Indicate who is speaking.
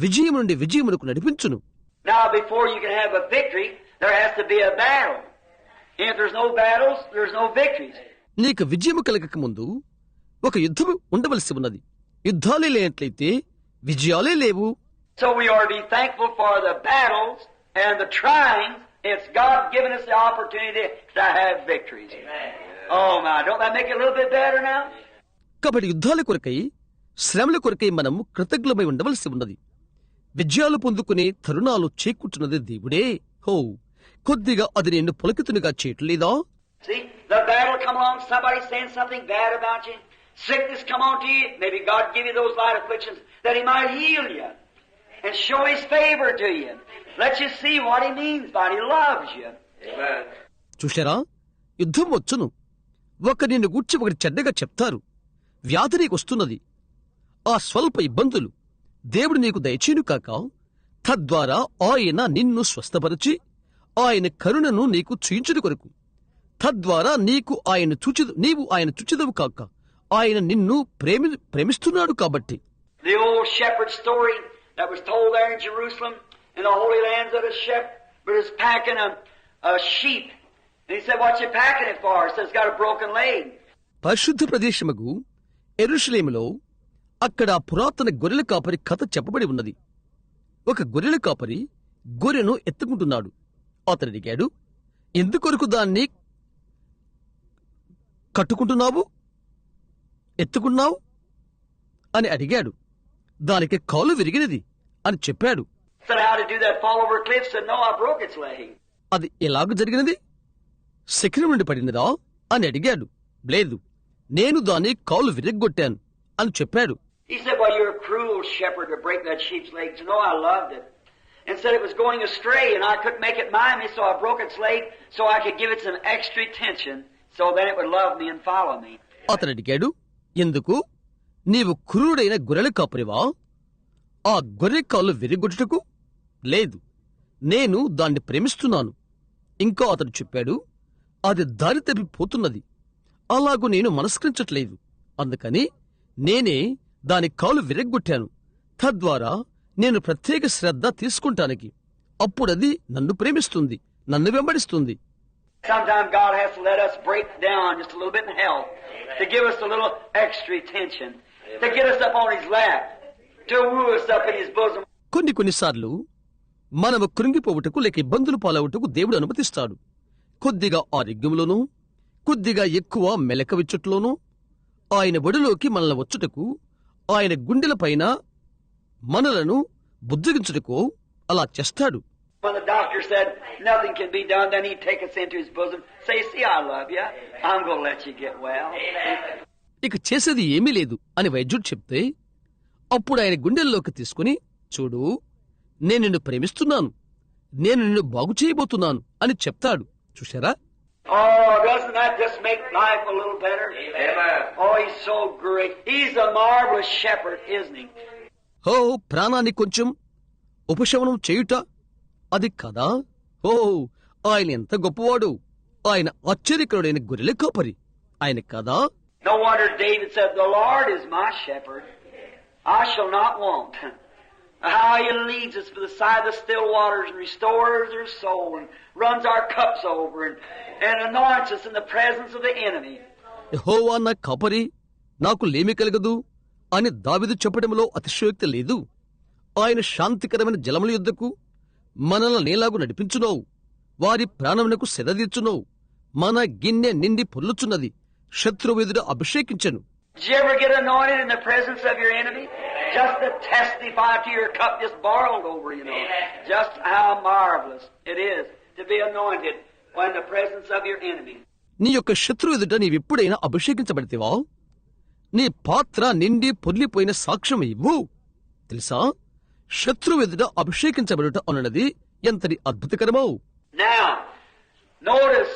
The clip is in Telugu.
Speaker 1: విజయం నుండి విజయమునకు నడిపించును
Speaker 2: Now, before you can have a victory, there has to be a battle. If there's no battles, there's no victories.
Speaker 1: నీకు విజయము కలగక ముందు ఒక యుద్ధము ఉండవలసి ఉన్నది యుద్ధాలే లేనట్లయితే విజయాలే లేవు
Speaker 2: So we are to be thankful for the battles and the tryings. It's God giving us the opportunity to have victories. Oh my, don't that make it a little bit better now?
Speaker 1: కాబట్టి యుద్ధాల కొరకై శ్రమల కొరకై మనము కృతజ్ఞమై ఉండవలసి ఉన్నది విజయాలు పొందుకునే తరుణాలు చేకూర్చున్నది దేవుడే. హో కొద్దిగా అది నిన్ను పొలకితునిగా చేయట్లేదా? చూశారా? యుద్ధం వచ్చును. ఒక నిన్ను గూర్చి ఒకటి చెడ్డగా చెప్తారు. వ్యాధి నీకు వస్తున్నది ఆ స్వల్ప ఇబ్బందులు. దేవుడు నీకు దయచేను కాక తద్వారా ఆయన నిన్ను స్వస్థపరచి ఆయన కరుణను నీకు చూయించడు కొరకు. తద్వారా నీకు ఆయన చూచదు నీవు ఆయన చుచ్చదవు కాక ఆయన నిన్ను ప్రేమి ప్రేమిస్తున్నాడు కాబట్టి. పరిశుద్ధ ప్రదేశముగు ఎరుషలేములో అక్కడ పురాతన గొర్రెల కాపరి కథ చెప్పబడి ఉన్నది. ఒక గొర్రెల కాపరి గొర్రెను ఎత్తుకుంటున్నాడు. అతను అడిగాడు ఎందుకొరకు దాన్ని కట్టుకుంటున్నావు? ఎత్తుకున్నావు? అని అడిగాడు. దానికి కాలు విరిగినది అని చెప్పాడు. అది ఎలాగ జరిగినది? శిఖరం నుండి పడినదా అని అడిగాడు. లేదు నేను దాని కాలు విరగ్గొట్టాను అని చెప్పాడు.
Speaker 2: He said, Well, you're a cruel shepherd to break that sheep's leg. Said, No, I loved it. And said it was going astray and I couldn't make it mind me, so I broke its leg so I could give it some extra attention so then it would love me and follow me.
Speaker 1: అతను అడిగాడు ఎందుకు నీవు క్రూరుడైన గొర్రెల కాపరివా ఆ గొర్రె కాళ్ళు విరిగొట్టుటకు లేదు నేను దాన్ని ప్రేమిస్తున్నాను ఇంకా అతడు చెప్పాడు అది దారి తప్పి పోతున్నది అలాగూ నేను మనస్కరించట్లేదు అందుకని నేనే దాని కాలు విరగ్గొట్టాను. తద్వారా నేను ప్రత్యేక శ్రద్ధ తీసుకుంటానికి. అప్పుడది నన్ను ప్రేమిస్తుంది నన్ను వెంబడిస్తుంది.
Speaker 2: Sometimes God has to let us break down just a little bit in health to give us a little extra attention, to get us up on His lap, to woo us up in His bosom.
Speaker 1: కొన్ని కొన్నిసార్లు మనము కృంగిపోవుటకు లేక ఇబ్బందులు పాలవుటకు దేవుడు అనుమతిస్తాడు. కొద్దిగా ఆరోగ్యంలోనూ కొద్దిగా ఎక్కువ మెలకవిచ్చుట్లోనూ ఆయన ఒడిలోకి మనల్ని వచ్చుటకు ఆయన గుండెలపైన మనలను బుజ్జగించుటకు అలా చేస్తాడు.
Speaker 2: When the doctor said nothing can be done, then He'd take us into His bosom, say, See, I love you. I'm going to let you get well.
Speaker 1: ఇక చేసేది ఏమీ లేదు అని వైద్యుడు చెప్తే అప్పుడు ఆయన గుండెల్లోకి తీసుకుని చూడు నేను నిన్ను ప్రేమిస్తున్నాను. నేను నిన్ను బాగు చేయబోతున్నాను అని చెప్తాడు. చూశారా?
Speaker 2: Oh, doesn't that just make life a little better? Amen. Oh, He's so great. He's a marvelous shepherd, isn't He?
Speaker 1: హో ప్రాణాన్ని కొంచెం ఉపశమనం చేయుట అది కదా ఓ ఆయన ఎంత గొప్పవాడు ఆయన ఆశ్చర్యకరుడైన గొర్రెల కాపరి ఆయన కదా
Speaker 2: No wonder David said, The Lord is my shepherd. I shall not want. How he leads us by the side of the still waters and restores our soul and runs our cups over and, and anoints us in the presence of the enemy.
Speaker 1: యెహోవా నా కాపరి నాకు లేమి కలగదు అని దావిదు చెప్పడంలో అతిశయోక్తి లేదు ఆయన శాంతికరమైన జలముల యుద్ధకు మనల్ని నీలాగు నడిపించునో వారి ప్రాణమునకు సెదదీర్చునో మన గిన్నె నిండి పొర్లుచున్నది శత్రువు ఎదుట అభిషేకించను
Speaker 2: Did you ever get anointed in the presence of your enemy? Just to testify to your cup just boiled over, you know. Just how marvelous it is to be anointed when the presence of your enemy.
Speaker 1: నీ యొక్క శత్రువు ఎదుట నీవెప్పుడైనా అభిషేకించబడితేవా నీ పాత్ర నిండి పొర్లిపోయిన సాక్ష్యం ఇవ్వు తెలుసా శత్రువు ఎదుట అభిషేకించబడుట అన్నది ఎంతటి అద్భుతకరమో
Speaker 2: Now, notice